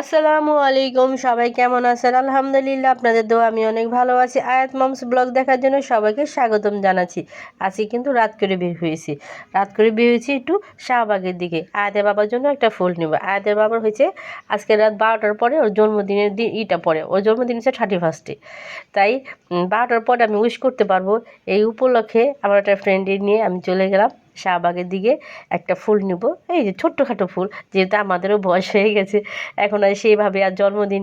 আসসালামু আলাইকুম, সবাই কেমন আছেন? আলহামদুলিল্লাহ, আপনাদের দোয়া, আমি অনেক ভালো আছি। আয়াত মমস ব্লগ দেখার জন্য সবাইকে স্বাগতম জানাচ্ছি। আজকে কিন্তু রাত করে বের হয়েছি। রাত করে বের হয়েছি একটু শাহবাগের দিকে। আয়াতের বাবার জন্য একটা ফুল নেব। আয়াতের বাবার হয়েছে আজকে রাত বারোটার পরে ওর জন্মদিনের দিন, ইটা পরে। ওর জন্মদিন হচ্ছে থার্টি ফার্স্টে তাই বারোটার পরে আমি উইশ করতে পারব। এই উপলক্ষে আমার একটা ফ্রেন্ডের নিয়ে আমি চলে গেলাম। শাহবাগের দিকে একটা ফুল নিব। এই যে ছোট্টখাটো ফুল, যেহেতু আমাদেরও বয়স হয়ে গেছে, এখন আর সেইভাবে আর জন্মদিন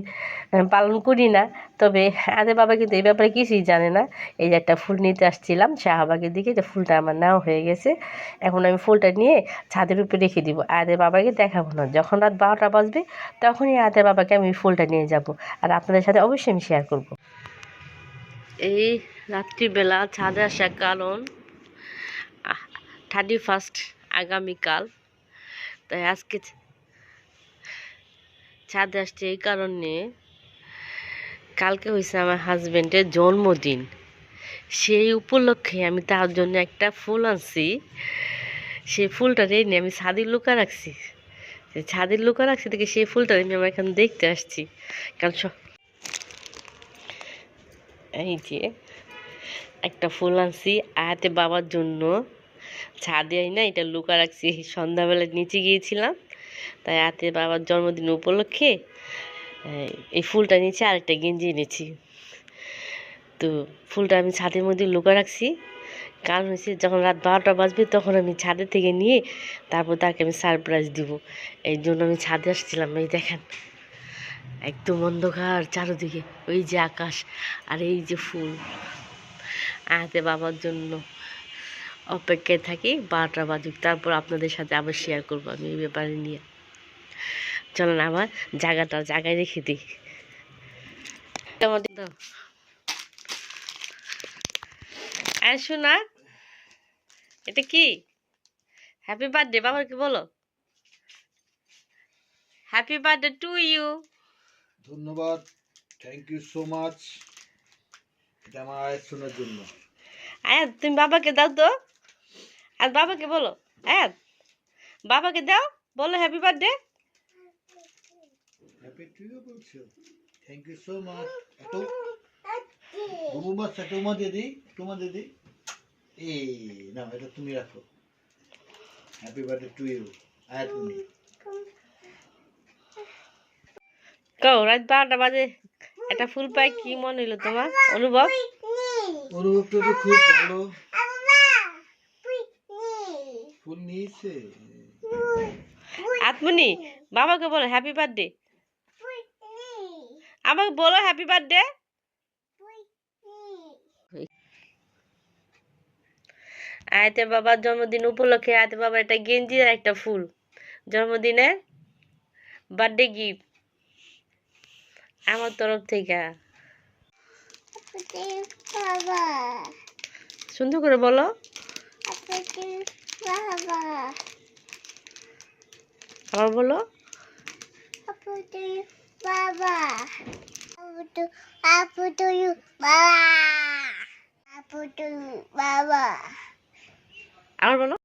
পালন করি না। তবে আদের বাবা, কিন্তু এই ব্যাপারে কিছুই জানে না। এই যে একটা ফুল নিতে আসছিলাম শাহবাগের দিকে, যে ফুলটা আমার নেওয়া হয়ে গেছে। এখন আমি ফুলটা নিয়ে ছাদের উপরে রেখে দিব। আদের বাবাকে দেখাবো না। যখন রাত বারোটা বাজবে, তখনই আদের বাবাকে আমি ফুলটা নিয়ে যাব। আর আপনাদের সাথে অবশ্যই আমি শেয়ার করব। এই রাত্রিবেলা ছাদে আসার কারণ থার্টি ফার্স্ট আগামীকাল। তাই আজকে ছাদে আসছে এই কারণে কালকে হয়েছে আমার হাজব্যান্ডের জন্মদিন। সেই উপলক্ষে আমি তার জন্য একটা ফুল আনছি। সেই ফুলটা রেনে আমি ছাদের লুকা রাখছি। ছাদের লুকা রাখছি থেকে সেই ফুলটা আমি আমার এখানে দেখতে আসছি। কারণ এই যে একটা ফুল আনছি আয়াতে বাবার জন্য। ছাদে না, এটা লুকা রাখছি। সন্ধ্যাবেলা নিচে গিয়েছিলাম, তাই আয়াতে বাবার জন্মদিন উপলক্ষে, এই- ফুলটা নিচে আরেকটা গেঞ্জি এনেছি। তো ফুলটা আমি ছাদের মধ্যে লুকা রাখছি। কারণ হচ্ছে যখন রাত বারোটা বাজবে, তখন আমি ছাদে থেকে নিয়ে তারপর তাকে আমি সারপ্রাইজ দিব। এই জন্য আমি ছাদে আসছিলাম, এই দেখেন, একদম অন্ধকার চারদিকে, ওই যে আকাশ আর এই যে ফুল। আয়াতে বাবার জন্য। অপেক্ষায় থাকি বারোটা বাজুক। তারপর আপনাদের সাথে আবার শেয়ার করব আমি এই ব্যাপারে নিয়ে। চলেন আবার জায়গাটা জায়গায় রেখে দিই। দাও। শোনা এটা কি? হ্যাপি বার্থডে বাবাকে বলো। হ্যাপি বার্থডে টু ইউ ধন্যবাদ থ্যাংক ইউ সো মাচ এটা আমার শোনার জন্য। আয়াত তুমি বাবাকে দাও তো। আর বাবাকে বলো আয়াত বাবাকে দাও বলো happy birthday happy to you বলছো। থ্যাংক ইউ সো মাচ এত উমা এই না এটা তুমি রাখো। হ্যাপি বার্থডে টু ইউ তুমি কও রাত বারোটা বাজে। একটা ফুল পাই কি মনে হলো তোমার? অনুভব? অনুভবটা তো খুব ভালো। ফুল নিয়েছে? আত্মনি বাবাকে বলো হ্যাপি বার্থডে আমাকে বলো হ্যাপি বার্থডে আয়তে বাবার জন্মদিন উপলক্ষে আয়তে বাবার একটা গেঞ্জি আর একটা ফুল। জন্মদিনের বার্থডে গিফট আমার তরফ থেকে। সুন্দর করে বলো। বাবা আবার বলো। বাবা। আপুটু বাবা। আপুটু বাবা। আবার বলো।